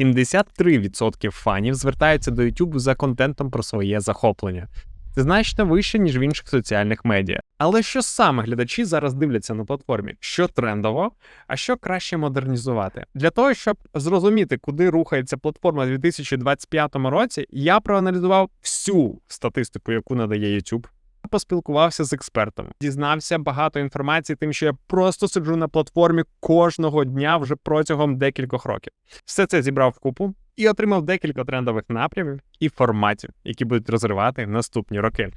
73% фанів звертаються до YouTube за контентом про своє захоплення. Це значно вище, ніж в інших соціальних медіа. Але що саме глядачі зараз дивляться на платформі? Що трендово, а що краще модернізувати? Для того, щоб зрозуміти, куди рухається платформа у 2025 році, я проаналізував всю статистику, яку надає YouTube. Поспілкувався з експертом, дізнався багато інформації, тим, що я просто сиджу на платформі кожного дня вже протягом декількох років. Все це зібрав в купу і отримав декілька трендових напрямів і форматів, які будуть розривати наступні роки.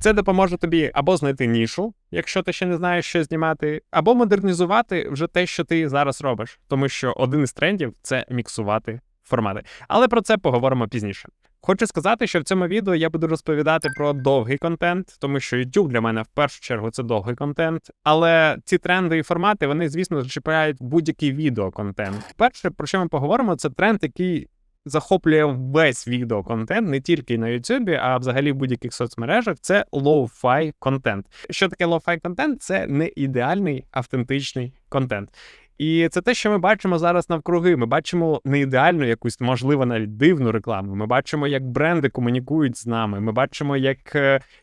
Це допоможе тобі або знайти нішу, якщо ти ще не знаєш, що знімати, або модернізувати вже те, що ти зараз робиш, тому що один із трендів це міксувати формати. Але про це поговоримо пізніше. Хочу сказати, що в цьому відео я буду розповідати про довгий контент, тому що YouTube для мене в першу чергу це довгий контент. Але ці тренди і формати вони, звісно, зачіпають будь-який відеоконтент. Перше, про що ми поговоримо, це тренд, який захоплює весь відеоконтент, не тільки на YouTube, а взагалі в будь-яких соцмережах. Це low-fi контент. Що таке low-fi контент? Це не ідеальний автентичний контент. І це те, що ми бачимо зараз навкруги. Ми бачимо не ідеальну якусь, можливо, навіть дивну рекламу. Ми бачимо, як бренди комунікують з нами. Ми бачимо, як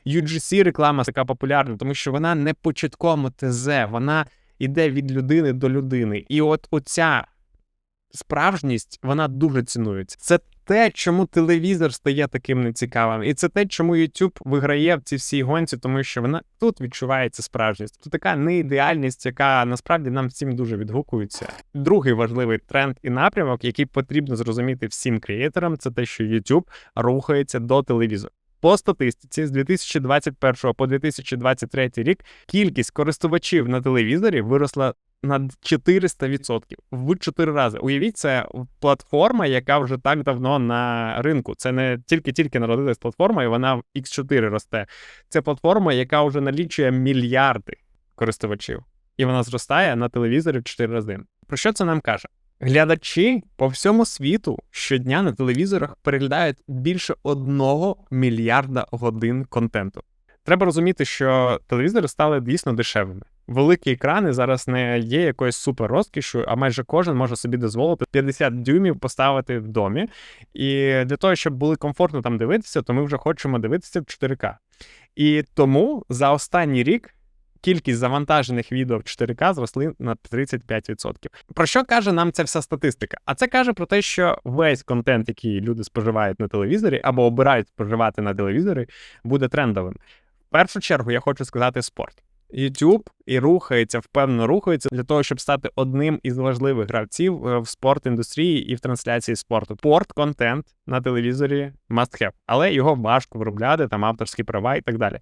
UGC реклама така популярна, тому що вона не по чіткому ТЗ, вона йде від людини до людини. І от оця справжність вона дуже цінується. Це те, чому телевізор стає таким нецікавим, і це те, чому YouTube виграє в цій всій гонці, тому що вона тут відчувається справжність. Тут така неідеальність, яка насправді нам всім дуже відгукується. Другий важливий тренд і напрямок, який потрібно зрозуміти всім креаторам, це те, що YouTube рухається до телевізора. По статистиці з 2021 по 2023 рік кількість користувачів на телевізорі виросла на 400%. в 4 рази. Уявіть, це платформа, яка вже так давно на ринку. Це не тільки-тільки народилась платформа, і вона в X4 росте. Це платформа, яка вже налічує мільярди користувачів, і вона зростає на телевізорі в 4 рази. Про що це нам каже? Глядачі по всьому світу щодня на телевізорах переглядають більше одного мільярда годин контенту. Треба розуміти, що телевізори стали дійсно дешевими. Великі екрани зараз не є якоюсь супер розкішою, а майже кожен може собі дозволити 50 дюймів поставити в домі. І для того, щоб було комфортно там дивитися, то ми вже хочемо дивитися в 4К. І тому за останній рік кількість завантажених відео в 4К зросли на 35%. Про що каже нам ця вся статистика? А це каже про те, що весь контент, який люди споживають на телевізорі або обирають споживати на телевізорі, буде трендовим. Першу чергу я хочу сказати спорт. YouTube і рухається, впевнено рухається для того, щоб стати одним із важливих гравців е, в спорт індустрії і в трансляції спорту. Спорт контент на телевізорі must have, але його важко виробляти, там авторські права і так далі.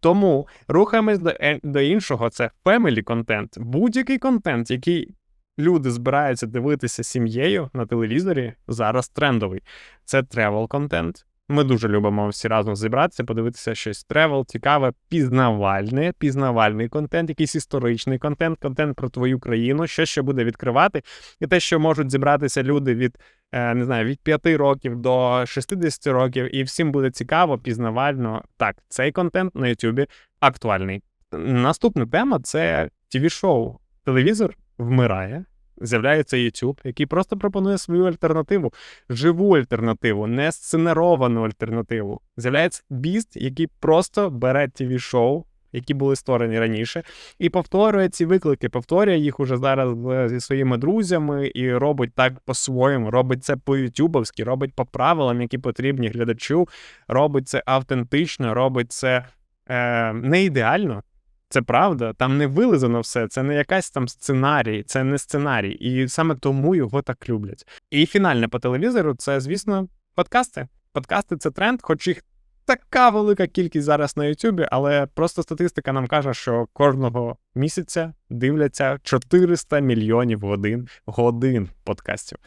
Тому рухаємось до е, до іншого, це family контент. Будь-який контент, який люди збираються дивитися сім'єю на телевізорі, зараз трендовий. Це тревел контент. Ми дуже любимо всі разом зібратися, подивитися щось тревел, цікаве, пізнавальне, пізнавальний контент, якийсь історичний контент, контент про твою країну, що ще буде відкривати, і те, що можуть зібратися люди від е, не знаю, від 5 років до 60 років, і всім буде цікаво, пізнавально. Так, цей контент на Ютубі актуальний. Наступна тема це тв шоу Телевізор вмирає з'являється YouTube, який просто пропонує свою альтернативу, живу альтернативу, не сценаровану альтернативу. З'являється біст, який просто бере tv шоу які були створені раніше, і повторює ці виклики, повторює їх уже зараз зі своїми друзями і робить так по-своєму, робить це по-ютубовськи, робить по правилам, які потрібні глядачу, робить це автентично, робить це е, не ідеально. Це правда, там не вилизано все, це не якась там сценарій, це не сценарій. І саме тому його так люблять. І фінальне по телевізору це, звісно, подкасти. Подкасти це тренд, хоч їх така велика кількість зараз на Ютубі, але просто статистика нам каже, що кожного місяця дивляться 400 мільйонів годин годин подкастів.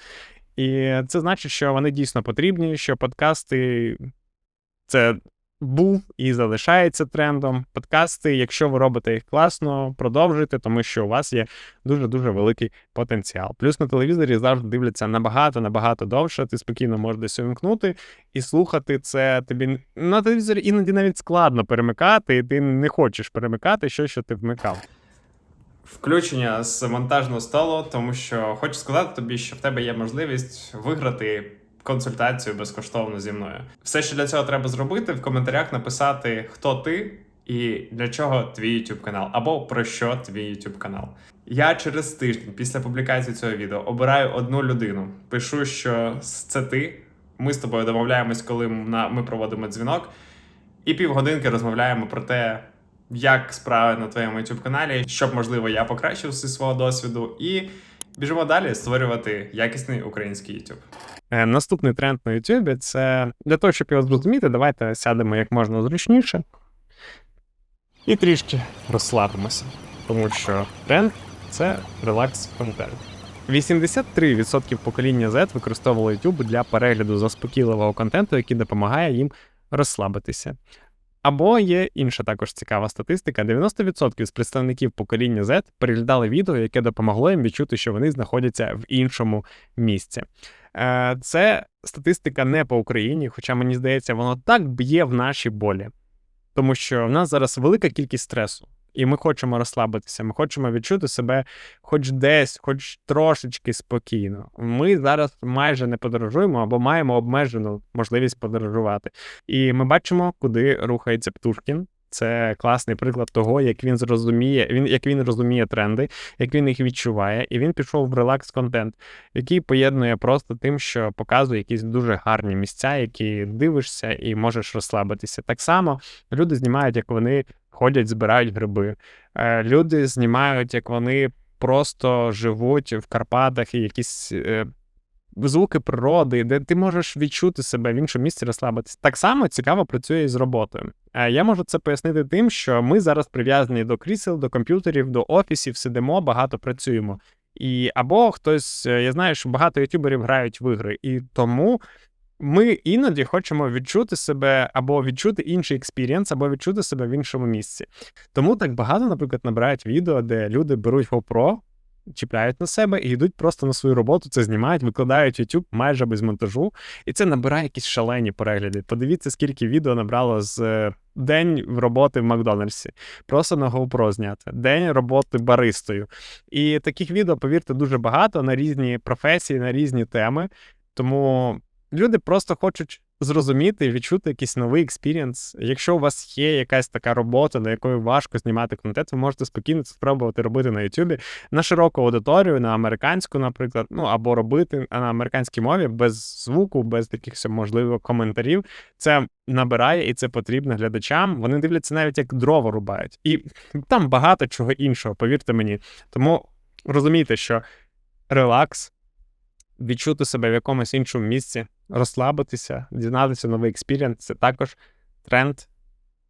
І це значить, що вони дійсно потрібні, що подкасти це був і залишається трендом. Подкасти, якщо ви робите їх класно, продовжуйте, тому що у вас є дуже-дуже великий потенціал. Плюс на телевізорі завжди дивляться набагато-набагато довше. Ти спокійно можеш десь увімкнути і слухати це. Тобі на телевізорі іноді навіть складно перемикати, і ти не хочеш перемикати щось, що ти вмикав. включення з монтажного столу, тому що хочу сказати тобі, що в тебе є можливість виграти консультацію безкоштовно зі мною. Все, що для цього треба зробити, в коментарях написати, хто ти і для чого твій YouTube канал, або про що твій YouTube канал. Я через тиждень після публікації цього відео обираю одну людину, пишу, що це ти. Ми з тобою домовляємось, коли ми проводимо дзвінок, і півгодинки розмовляємо про те, як справи на твоєму youtube каналі, щоб, можливо, я покращив зі свого досвіду, і біжимо далі створювати якісний український YouTube. Е, наступний тренд на YouTube це для того, щоб його зрозуміти, давайте сядемо як можна зручніше і трішки розслабимося, тому що тренд це релакс контент. 83% покоління Z використовували YouTube для перегляду заспокійливого контенту, який допомагає їм розслабитися. Або є інша також цікава статистика: 90% з представників покоління Z переглядали відео, яке допомогло їм відчути, що вони знаходяться в іншому місці. Е, це статистика не по Україні, хоча мені здається, воно так б'є в наші болі, тому що в нас зараз велика кількість стресу. І ми хочемо розслабитися, ми хочемо відчути себе хоч десь, хоч трошечки спокійно. Ми зараз майже не подорожуємо або маємо обмежену можливість подорожувати. І ми бачимо, куди рухається Птушкін. Це класний приклад того, як він зрозуміє, він як він розуміє тренди, як він їх відчуває, і він пішов в релакс-контент, який поєднує просто тим, що показує якісь дуже гарні місця, які дивишся і можеш розслабитися. Так само люди знімають, як вони ходять, збирають гриби. Е, люди знімають, як вони просто живуть в Карпатах і якісь. Е, звуки природи, де ти можеш відчути себе в іншому місці, розслабитися. Так само цікаво працює і з роботою. Е, я можу це пояснити тим, що ми зараз прив'язані до крісел, до комп'ютерів, до офісів, сидимо, багато працюємо. І або хтось, я знаю, що багато ютуберів грають в ігри, і тому ми іноді хочемо відчути себе або відчути інший експірієнс, або відчути себе в іншому місці. Тому так багато, наприклад, набирають відео, де люди беруть GoPro, чіпляють на себе і йдуть просто на свою роботу, це знімають, викладають YouTube майже без монтажу, і це набирає якісь шалені перегляди. Подивіться, скільки відео набрало з е, день роботи в Макдональдсі, просто на GoPro зняти, день роботи баристою. І таких відео, повірте, дуже багато на різні професії, на різні теми. Тому Люди просто хочуть зрозуміти і відчути якийсь новий експірієнс. Якщо у вас є якась така робота, на якої важко знімати контент, ви можете спокійно це спробувати робити на Ютубі на широку аудиторію, на американську, наприклад, ну або робити на американській мові без звуку, без якихось можливо коментарів. Це набирає і це потрібно глядачам. Вони дивляться навіть як дрова рубають, і там багато чого іншого, повірте мені. Тому розумійте, що релакс. Відчути себе в якомусь іншому місці, розслабитися, дізнатися новий експірієнс це також тренд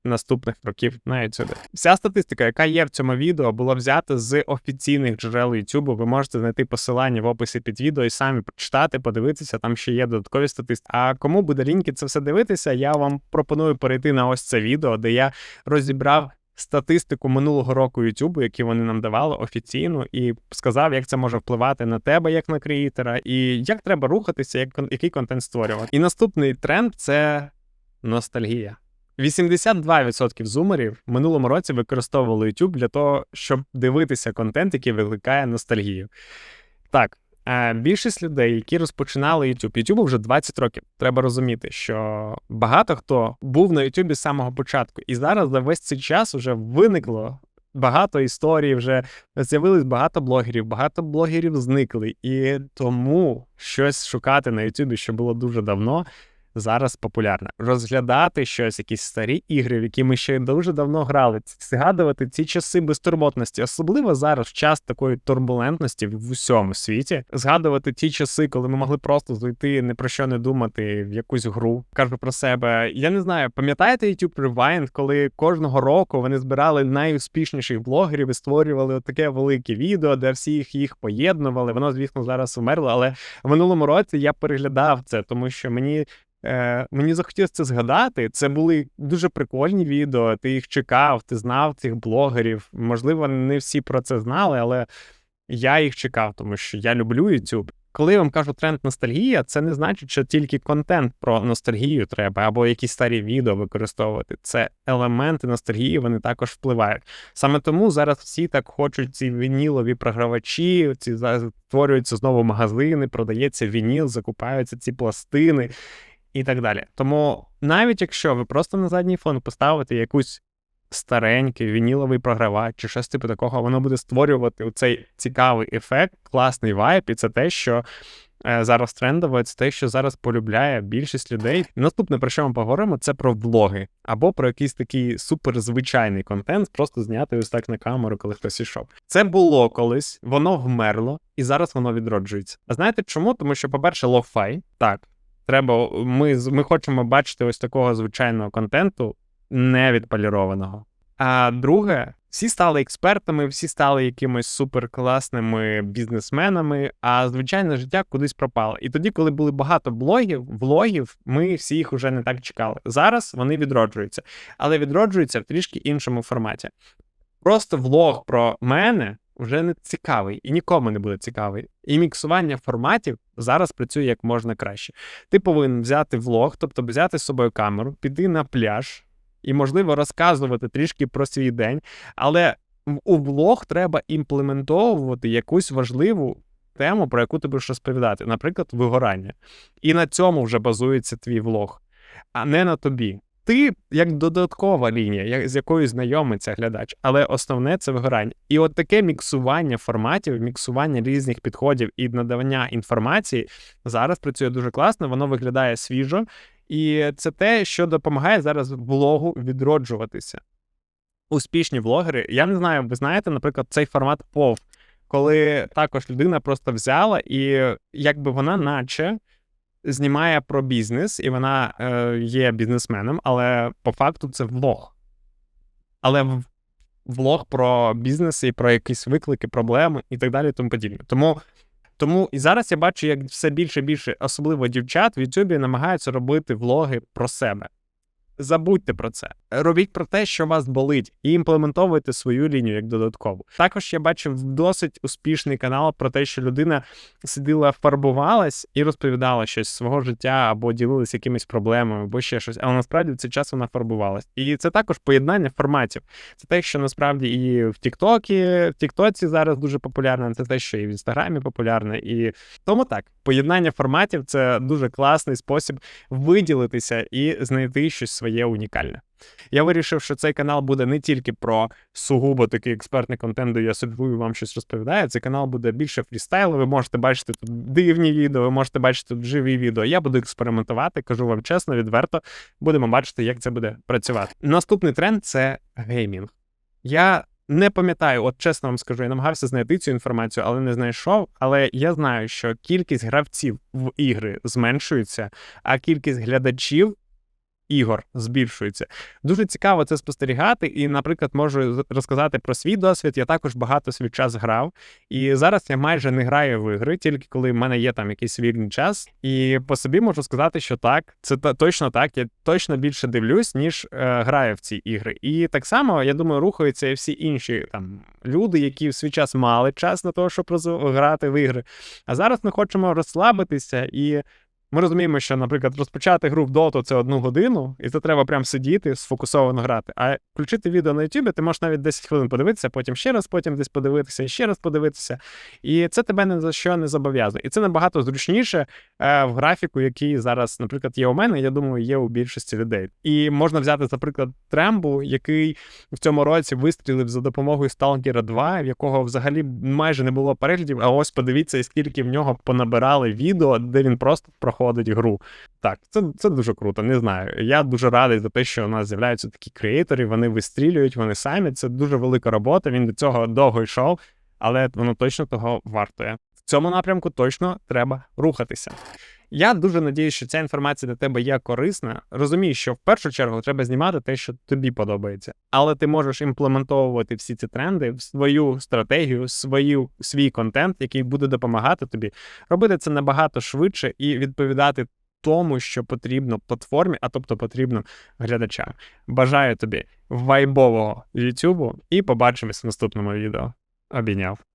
наступних років на YouTube. Вся статистика, яка є в цьому відео, була взята з офіційних джерел YouTube. Ви можете знайти посилання в описі під відео і самі прочитати, подивитися, там ще є додаткові статистики. А кому буде ліньки це все дивитися, я вам пропоную перейти на ось це відео, де я розібрав статистику минулого року YouTube, які вони нам давали офіційно, і сказав, як це може впливати на тебе, як на креатора, і як треба рухатися, як який контент створювати. І наступний тренд це ностальгія. 82% зумерів в минулому році використовували YouTube для того, щоб дивитися контент, який викликає ностальгію. Так, Більшість людей, які розпочинали YouTube, YouTube вже 20 років. Треба розуміти, що багато хто був на YouTube з самого початку, і зараз за весь цей час вже виникло багато історій, вже з'явилось багато блогерів, багато блогерів зникли, і тому щось шукати на YouTube, що було дуже давно зараз популярна. Розглядати щось, якісь старі ігри, в які ми ще дуже давно грали, згадувати ці часи безтурботності, особливо зараз, в час такої турбулентності в усьому світі, згадувати ті часи, коли ми могли просто зайти, не про що не думати в якусь гру. Кажу про себе. Я не знаю, пам'ятаєте YouTube Rewind, коли кожного року вони збирали найуспішніших блогерів і створювали таке велике відео, де всі їх їх поєднували. Воно, звісно, зараз умерло, але в минулому році я переглядав це, тому що мені Е, Мені захотілося це згадати. Це були дуже прикольні відео. Ти їх чекав, ти знав цих блогерів. Можливо, не всі про це знали, але я їх чекав, тому що я люблю YouTube. коли я вам кажу тренд ностальгія, це не значить, що тільки контент про ностальгію треба, або якісь старі відео використовувати. Це елементи ностальгії, вони також впливають. Саме тому зараз всі так хочуть ці вінілові програвачі, ці створюються знову магазини, продається вініл, закупаються ці пластини і так далі. Тому навіть якщо ви просто на задній фон поставите якусь старенький вініловий програвач чи щось типу такого, воно буде створювати цей цікавий ефект, класний вайб, і це те, що. Е, зараз трендово, це те, що зараз полюбляє більшість людей. Наступне, про що ми поговоримо, це про влоги або про якийсь такий суперзвичайний контент, просто знятий ось так на камеру, коли хтось ішов. Це було колись, воно вмерло, і зараз воно відроджується. А знаєте чому? Тому що, по-перше, лофай, так, треба. Ми ми хочемо бачити ось такого звичайного контенту, не відполірованого. А друге, всі стали експертами, всі стали якимось суперкласними бізнесменами, а звичайне життя кудись пропало. І тоді, коли були багато блогів, влогів, ми всі їх уже не так чекали. Зараз вони відроджуються, але відроджуються в трішки іншому форматі. Просто влог про мене вже не цікавий і нікому не буде цікавий. І міксування форматів зараз працює як можна краще. Ти повинен взяти влог, тобто взяти з собою камеру, піти на пляж і, можливо, розказувати трішки про свій день, але у влог треба імплементовувати якусь важливу тему, про яку ти будеш розповідати, наприклад, вигорання. І на цьому вже базується твій влог, а не на тобі. Ти як додаткова лінія, як з якою знайомиться глядач, але основне це вигорання. І от таке міксування форматів, міксування різних підходів і надавання інформації зараз працює дуже класно, воно виглядає свіжо і це те, що допомагає зараз блогу відроджуватися. Успішні влогери. Я не знаю, ви знаєте, наприклад, цей формат POV, коли також людина просто взяла і якби вона, наче, знімає про бізнес, і вона е, є бізнесменом, але по факту це влог. Але влог про бізнес і про якісь виклики, проблеми і так далі, тому подібне. Тому тому і зараз я бачу, як все більше і більше, особливо дівчат, в Ютубі намагаються робити влоги про себе. Забудьте про це. Робіть про те, що вас болить, і імплементовуйте свою лінію як додаткову. Також я бачив досить успішний канал про те, що людина сиділа, фарбувалась і розповідала щось з свого життя або ділилась якимись проблемами, або ще щось. Але насправді в цей час вона фарбувалась. І це також поєднання форматів. Це те, що насправді і в Тіктокі, в Тіктоці зараз дуже популярне. Це те, що і в інстаграмі популярне. І тому так, поєднання форматів це дуже класний спосіб виділитися і знайти щось своє своє унікальне. Я вирішив, що цей канал буде не тільки про сугубо такий експертний контент, де я собі вам щось розповідаю. Цей канал буде більше фрістайлу. Ви можете бачити тут дивні відео, ви можете бачити тут живі відео. Я буду експериментувати, кажу вам чесно, відверто. Будемо бачити, як це буде працювати. Наступний тренд це геймінг. Я не пам'ятаю, от чесно вам скажу, я намагався знайти цю інформацію, але не знайшов. Але я знаю, що кількість гравців в ігри зменшується, а кількість глядачів ігор збільшується. Дуже цікаво це спостерігати, і, наприклад, можу розказати про свій досвід. Я також багато свій час грав, і зараз я майже не граю в ігри, тільки коли в мене є там якийсь вільний час. І по собі можу сказати, що так, це точно так. Я точно більше дивлюсь, ніж е, граю в ці ігри. І так само я думаю, рухаються і всі інші там люди, які в свій час мали час на те, щоб грати в ігри. А зараз ми хочемо розслабитися і ми розуміємо, що, наприклад, розпочати гру в доту це одну годину, і це треба прям сидіти, сфокусовано грати. А включити відео на YouTube, ти можеш навіть 10 хвилин подивитися, потім ще раз, потім десь подивитися і ще раз подивитися. І це тебе не за що не зобов'язує. І це набагато зручніше е, в графіку, який зараз, наприклад, є у мене, я думаю, є у більшості людей. І можна взяти, наприклад, Трембу, який в цьому році вистрілив за допомогою Stalker 2, в якого взагалі майже не було переглядів. А ось подивіться, скільки в нього понабирали відео, де він просто проходить проходить гру. Так, це це дуже круто, не знаю. Я дуже радий за те, що у нас з'являються такі креатори, вони вистрілюють, вони самі. Це дуже велика робота. Він до цього довго йшов, але воно точно того вартує. В цьому напрямку точно треба рухатися. Я дуже надіюсь, що ця інформація для тебе є корисна. Розумію, що в першу чергу треба знімати те, що тобі подобається, але ти можеш імплементовувати всі ці тренди в свою стратегію, свою свій контент, який буде допомагати тобі робити це набагато швидше і відповідати тому, що потрібно платформі, а тобто потрібно глядачам. Бажаю тобі вайбового Ютубу і побачимось в наступному відео. Обійняв.